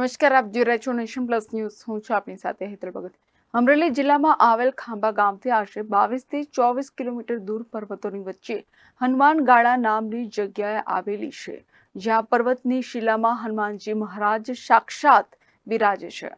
નમસ્કાર, આપ જોઈ રહ્યા છો નેશન પ્લસ ન્યૂઝ. હું છું આપની સાથે હેતલ ભગત. અમરેલી જિલ્લામાં આવેલ ખાંભા ગામથી આશરે બાવીસથી ચોવીસ કિલોમીટર દૂર પર્વતોની વચ્ચે હનુમાન ગાળા નામની જગ્યાએ આવેલી છે, જ્યાં પર્વતની શિલામાં હનુમાનજી મહારાજ સાક્ષાત બિરાજે છે.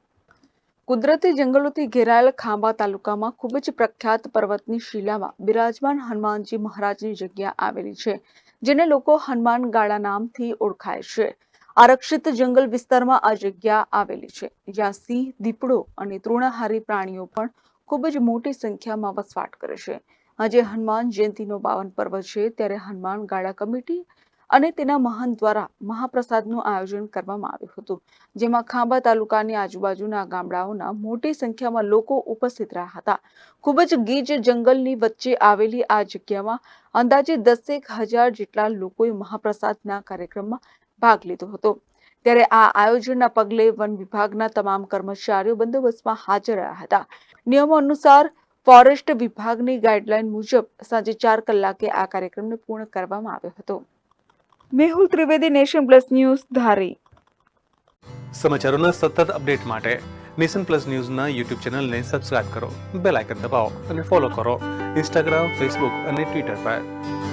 કુદરતી જંગલોથી ઘેરાયેલ ખાંભા તાલુકામાં ખૂબ જ પ્રખ્યાત પર્વતની શિલામાં બિરાજમાન હનુમાનજી મહારાજની જગ્યા આવેલી છે, જેને લોકો હનુમાન ગાળા નામથી ઓળખાય છે. આરક્ષિત જંગલ વિસ્તારમાં આ જગ્યા આવેલી છે, જ્યાં સિંહ, દીપડો અને તૃણાહારી પ્રાણીઓ પણ ખૂબ જ મોટી સંખ્યામાં વસવાટ કરે છે. આજે હનુમાન જયંતિનો બાવન પર્વ છે, ત્યારે હનુમાન ગાળા કમિટી અને તેના મહંત દ્વારા મહાપ્રસાદનું આયોજન કરવામાં આવ્યું હતું, જેમાં ખાંભા તાલુકાની આજુબાજુના ગામડાઓના મોટી સંખ્યામાં લોકો ઉપસ્થિત રહ્યા હતા. ખૂબ જ ગીજ જંગલની વચ્ચે આવેલી આ જગ્યામાં અંદાજે દસેક હજાર જેટલા લોકોએ મહાપ્રસાદના કાર્યક્રમમાં ભાગ લીધો હતો. ત્યારે આ આયોજનના પગલે વન વિભાગના તમામ કર્મચારીઓ બંદોબસ્તમાં હાજર રહ્યા હતા. નિયમો અનુસાર ફોરેસ્ટ વિભાગની ગાઈડલાઈન મુજબ સાંજે ચાર કલાકે આ કાર્યક્રમને પૂર્ણ કરવામાં આવ્યો હતો. Mehul Trivedi Nation Plus News Dhari. સમાચારોના સતત અપડેટ માટે નેશન પ્લસ ન્યૂઝના યુટ્યુબ ચેનલને સબસ્ક્રાઇબ કરો, બેલ આઇકન દબાવો અને ફોલો કરો. ઇન્સ્ટાગ્રામ, ફેસબુક અને ટ્વિટર પર.